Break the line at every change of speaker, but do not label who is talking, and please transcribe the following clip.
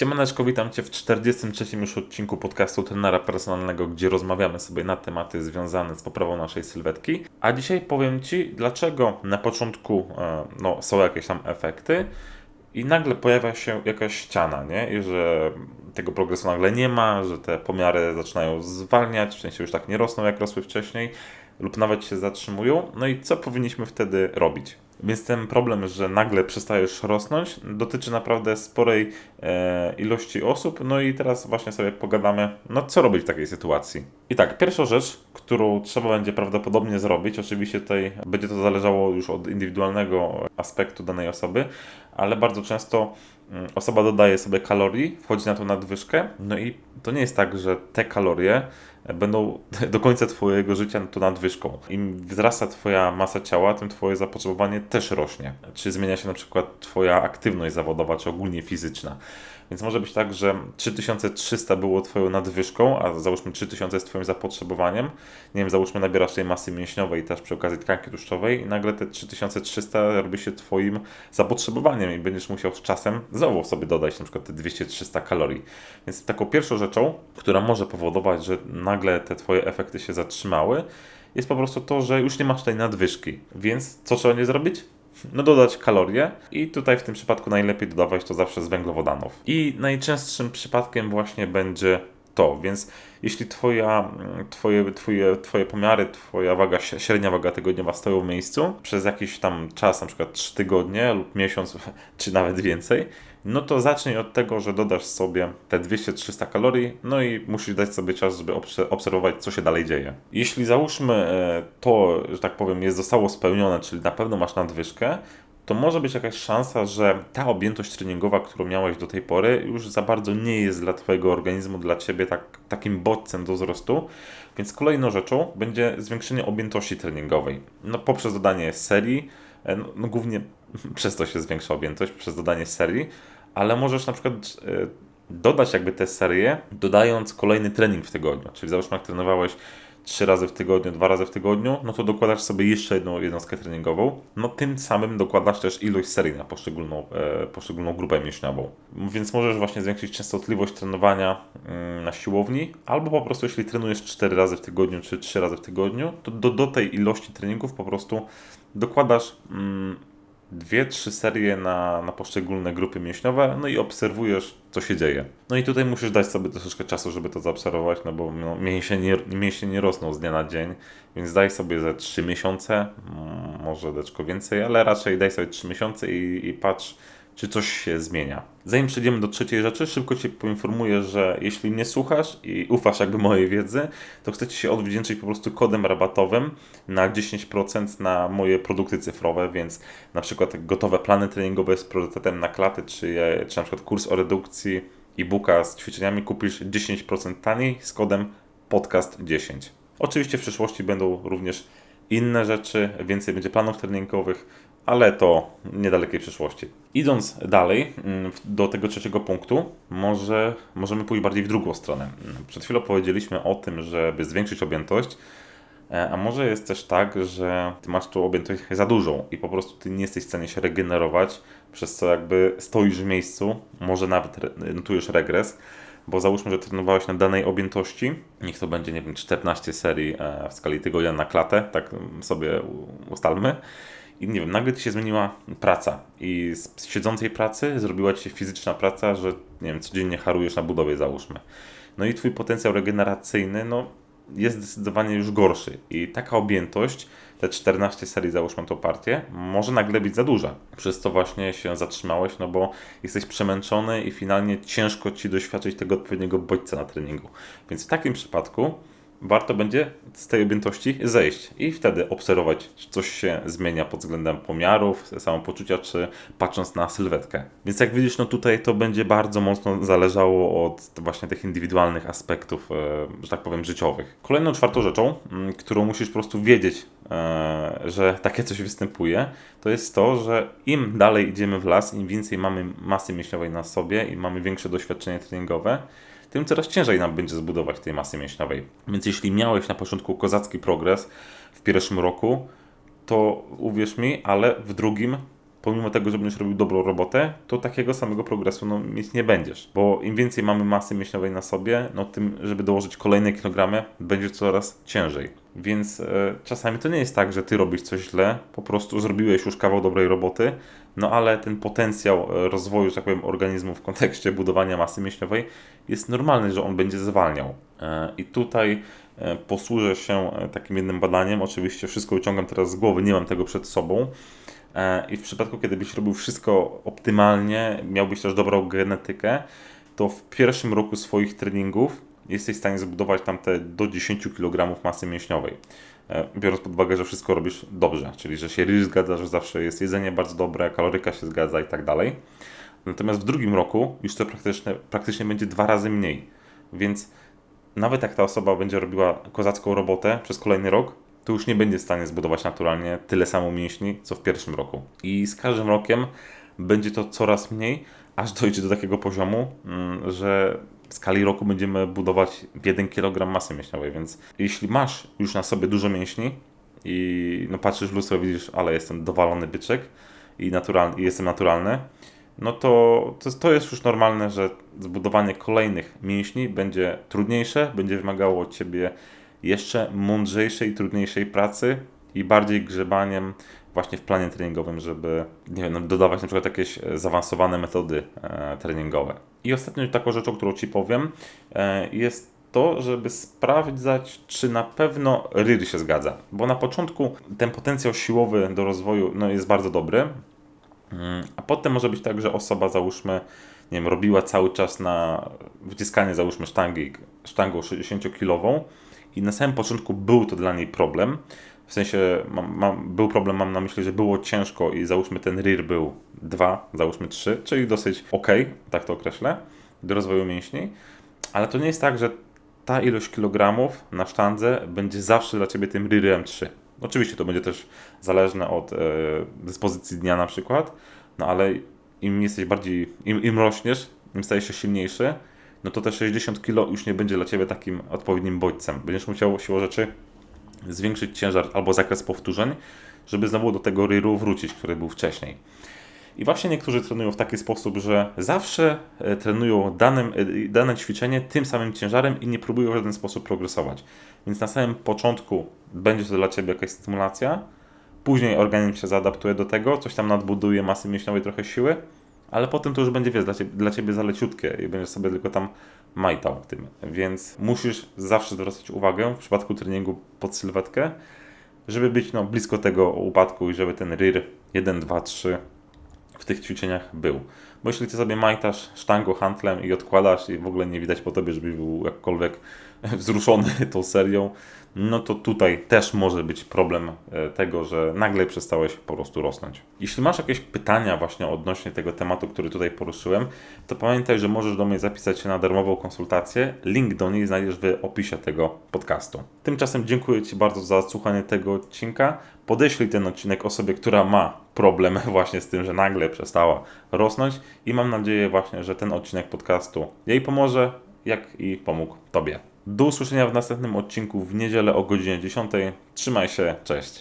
Siemaneczko, witam Cię w 43. już odcinku podcastu Trenera Personalnego, gdzie rozmawiamy sobie na tematy związane z poprawą naszej sylwetki. A dzisiaj powiem Ci, dlaczego na początku e, no, są jakieś tam efekty i nagle pojawia się jakaś ściana, nie? I że tego progresu nagle nie ma, że te pomiary zaczynają zwalniać, w sensie już tak nie rosną jak rosły wcześniej lub nawet się zatrzymują. No i co powinniśmy wtedy robić? Więc ten problem, że nagle przestajesz rosnąć, dotyczy naprawdę sporej ilości osób. No i teraz właśnie sobie pogadamy, no co robić w takiej sytuacji. I tak, pierwsza rzecz, którą trzeba będzie prawdopodobnie zrobić, oczywiście tutaj będzie to zależało już od indywidualnego aspektu danej osoby, ale bardzo często mm, osoba dodaje sobie kalorii, wchodzi na tą nadwyżkę, no i to nie jest tak, że te kalorie będą do końca Twojego życia to nadwyżką. Im wzrasta Twoja masa ciała, tym Twoje zapotrzebowanie też rośnie. Czy zmienia się na przykład Twoja aktywność zawodowa, czy ogólnie fizyczna. Więc może być tak, że 3300 było Twoją nadwyżką, a załóżmy 3000 jest Twoim zapotrzebowaniem. Nie wiem, załóżmy nabierasz tej masy mięśniowej też przy okazji tkanki tłuszczowej i nagle te 3300 robi się Twoim zapotrzebowaniem i będziesz musiał z czasem znowu sobie dodać na przykład te 200-300 kalorii. Więc taką pierwszą rzeczą, która może powodować, że nagle te Twoje efekty się zatrzymały, jest po prostu to, że już nie masz tej nadwyżki. Więc co trzeba nie zrobić? No dodać kalorie i tutaj w tym przypadku najlepiej dodawać to zawsze z węglowodanów. I najczęstszym przypadkiem właśnie będzie więc jeśli twoja, twoje, twoje, twoje pomiary, twoja waga, średnia waga tygodniowa stoją w miejscu przez jakiś tam czas, na przykład 3 tygodnie lub miesiąc, czy nawet więcej, no to zacznij od tego, że dodasz sobie te 200-300 kalorii, no i musisz dać sobie czas, żeby obserwować, co się dalej dzieje. Jeśli załóżmy e, to, że tak powiem, jest zostało spełnione, czyli na pewno masz nadwyżkę, to może być jakaś szansa, że ta objętość treningowa, którą miałeś do tej pory, już za bardzo nie jest dla Twojego organizmu, dla Ciebie tak, takim bodźcem do wzrostu. Więc kolejną rzeczą będzie zwiększenie objętości treningowej. No, poprzez dodanie serii, e, no, no głównie przez to się zwiększa objętość, przez dodanie serii, ale możesz na przykład e, dodać jakby tę serię, dodając kolejny trening w tygodniu. Czyli załóżmy, jak trenowałeś trzy razy w tygodniu, dwa razy w tygodniu, no to dokładasz sobie jeszcze jedną jednostkę treningową. No tym samym dokładasz też ilość serii na poszczególną, e, poszczególną grupę mięśniową. Więc możesz właśnie zwiększyć częstotliwość trenowania mm, na siłowni, albo po prostu jeśli trenujesz cztery razy w tygodniu, czy trzy razy w tygodniu, to do, do tej ilości treningów po prostu dokładasz mm, dwie, trzy serie na, na poszczególne grupy mięśniowe, no i obserwujesz, co się dzieje. No i tutaj musisz dać sobie troszeczkę czasu, żeby to zaobserwować, no bo no, mięśnie, nie, mięśnie nie rosną z dnia na dzień, więc daj sobie ze 3 miesiące, może deczko więcej, ale raczej daj sobie 3 miesiące i, i patrz, czy coś się zmienia. Zanim przejdziemy do trzeciej rzeczy, szybko Cię poinformuję, że jeśli mnie słuchasz i ufasz jakby mojej wiedzy, to chcę Ci się odwdzięczyć po prostu kodem rabatowym na 10% na moje produkty cyfrowe, więc na przykład gotowe plany treningowe z priorytetem na klaty, czy, czy na przykład kurs o redukcji e-booka z ćwiczeniami kupisz 10% taniej z kodem podcast10. Oczywiście w przyszłości będą również inne rzeczy, więcej będzie planów treningowych, ale to niedalekiej przyszłości. Idąc dalej mm, do tego trzeciego punktu, może możemy pójść bardziej w drugą stronę. Przed chwilą powiedzieliśmy o tym, żeby zwiększyć objętość, e, a może jest też tak, że ty masz tą objętość za dużą i po prostu ty nie jesteś w stanie się regenerować, przez co jakby stoisz w miejscu, może nawet notujesz regres, bo załóżmy, że trenowałeś na danej objętości, niech to będzie, nie wiem, 14 serii e, w skali tygodnia na klatę, tak sobie ustalmy, i nie wiem, nagle ci się zmieniła praca i z siedzącej pracy zrobiła ci się fizyczna praca, że nie wiem, codziennie harujesz na budowie załóżmy. No i twój potencjał regeneracyjny, no jest zdecydowanie już gorszy i taka objętość, te 14 serii załóżmy tą partię, może nagle być za duża. Przez to właśnie się zatrzymałeś, no bo jesteś przemęczony i finalnie ciężko ci doświadczyć tego odpowiedniego bodźca na treningu. Więc w takim przypadku warto będzie z tej objętości zejść i wtedy obserwować, czy coś się zmienia pod względem pomiarów, samopoczucia, czy patrząc na sylwetkę. Więc jak widzisz, no tutaj to będzie bardzo mocno zależało od właśnie tych indywidualnych aspektów, e, że tak powiem, życiowych. Kolejną czwartą rzeczą, mm, którą musisz po prostu wiedzieć, e, że takie coś występuje, to jest to, że im dalej idziemy w las, im więcej mamy masy mięśniowej na sobie i mamy większe doświadczenie treningowe, tym coraz ciężej nam będzie zbudować tej masy mięśniowej. Więc jeśli miałeś na początku kozacki progres w pierwszym roku, to uwierz mi, ale w drugim pomimo tego, że będziesz robił dobrą robotę, to takiego samego progresu no, mieć nie będziesz. Bo im więcej mamy masy mięśniowej na sobie, no tym, żeby dołożyć kolejne kilogramy, będzie coraz ciężej. Więc e, czasami to nie jest tak, że ty robisz coś źle, po prostu zrobiłeś już kawał dobrej roboty, no ale ten potencjał e, rozwoju, że tak powiem, organizmu w kontekście budowania masy mięśniowej jest normalny, że on będzie zwalniał. E, I tutaj posłużę się takim jednym badaniem. Oczywiście wszystko wyciągam teraz z głowy, nie mam tego przed sobą. I w przypadku, kiedy byś robił wszystko optymalnie, miałbyś też dobrą genetykę, to w pierwszym roku swoich treningów jesteś w stanie zbudować tam te do 10 kg masy mięśniowej. E, Biorąc pod uwagę, że wszystko robisz dobrze, czyli że się ryż zgadza, że zawsze jest jedzenie bardzo dobre, kaloryka się zgadza i tak dalej. Natomiast w drugim roku już to praktycznie, praktycznie będzie dwa razy mniej. Więc nawet jak ta osoba będzie robiła kozacką robotę przez kolejny rok, to już nie będzie w stanie zbudować naturalnie tyle samo mięśni, co w pierwszym roku. I z każdym rokiem będzie to coraz mniej, aż dojdzie do takiego poziomu, mm, że w skali roku będziemy budować 1 kg masy mięśniowej, więc jeśli masz już na sobie dużo mięśni i no patrzysz w lustro widzisz, ale jestem dowalony byczek i, naturalny, i jestem naturalny, no to, to to jest już normalne, że zbudowanie kolejnych mięśni będzie trudniejsze, będzie wymagało od ciebie jeszcze mądrzejszej, trudniejszej pracy i bardziej grzebaniem właśnie w planie treningowym, żeby nie wiem, no, dodawać na przykład jakieś e, zaawansowane metody e, treningowe. I ostatnią taką rzeczą, którą Ci powiem, e, jest to, żeby sprawdzać, czy na pewno RIR się zgadza. Bo na początku ten potencjał siłowy do rozwoju no, jest bardzo dobry, Mm, A potem może być tak, że osoba, załóżmy, nie wiem, robiła cały czas na wyciskanie, załóżmy, sztangi, sztangą 60-kilową i na samym początku był to dla niej problem. W sensie, mam, mam, był problem, mam na myśli, że było ciężko i załóżmy ten RIR był 2, załóżmy 3, czyli dosyć ok, tak to określę, do rozwoju mięśni. Ale to nie jest tak, że ta ilość kilogramów na sztandze będzie zawsze dla Ciebie tym RIR-em 3. Oczywiście to będzie też zależne od e, dyspozycji dnia na przykład, no ale im jesteś bardziej, im, im rośniesz, im stajesz się silniejszy, no to te 60 kg już nie będzie dla Ciebie takim odpowiednim bodźcem. Będziesz musiał siłą rzeczy zwiększyć ciężar albo zakres powtórzeń, żeby znowu do tego ryru wrócić, który był wcześniej. I właśnie niektórzy trenują w taki sposób, że zawsze e, trenują danym, e, dane ćwiczenie tym samym ciężarem i nie próbują w żaden sposób progresować. Więc na samym początku będzie to dla Ciebie jakaś stymulacja, później organizm się zaadaptuje do tego, coś tam nadbuduje masy mięśniowej, trochę siły, ale potem to już będzie wiesz, dla, ciebie, dla Ciebie zaleciutkie i będziesz sobie tylko tam majtał tym. Więc musisz zawsze zwracać uwagę w przypadku treningu pod sylwetkę, żeby być no, blisko tego upadku i żeby ten RIR 1, 2, 3 w tych ćwiczeniach był. Bo jeśli ty sobie majtasz sztangą, handlem i odkładasz i w ogóle nie widać po tobie, żebyś był jakkolwiek wzruszony tą serią, no to tutaj też może być problem e, tego, że nagle przestałeś po prostu rosnąć. Jeśli masz jakieś pytania właśnie odnośnie tego tematu, który tutaj poruszyłem, to pamiętaj, że możesz do mnie zapisać się na darmową konsultację. Link do niej znajdziesz w opisie tego podcastu. Tymczasem dziękuję Ci bardzo za słuchanie tego odcinka. Podeślij ten odcinek osobie, która ma problem właśnie z tym, że nagle przestała rosnąć i mam nadzieję właśnie, że ten odcinek podcastu jej pomoże, jak i pomógł Tobie. Do usłyszenia w następnym odcinku w niedzielę o godzinie 10. Trzymaj się, cześć.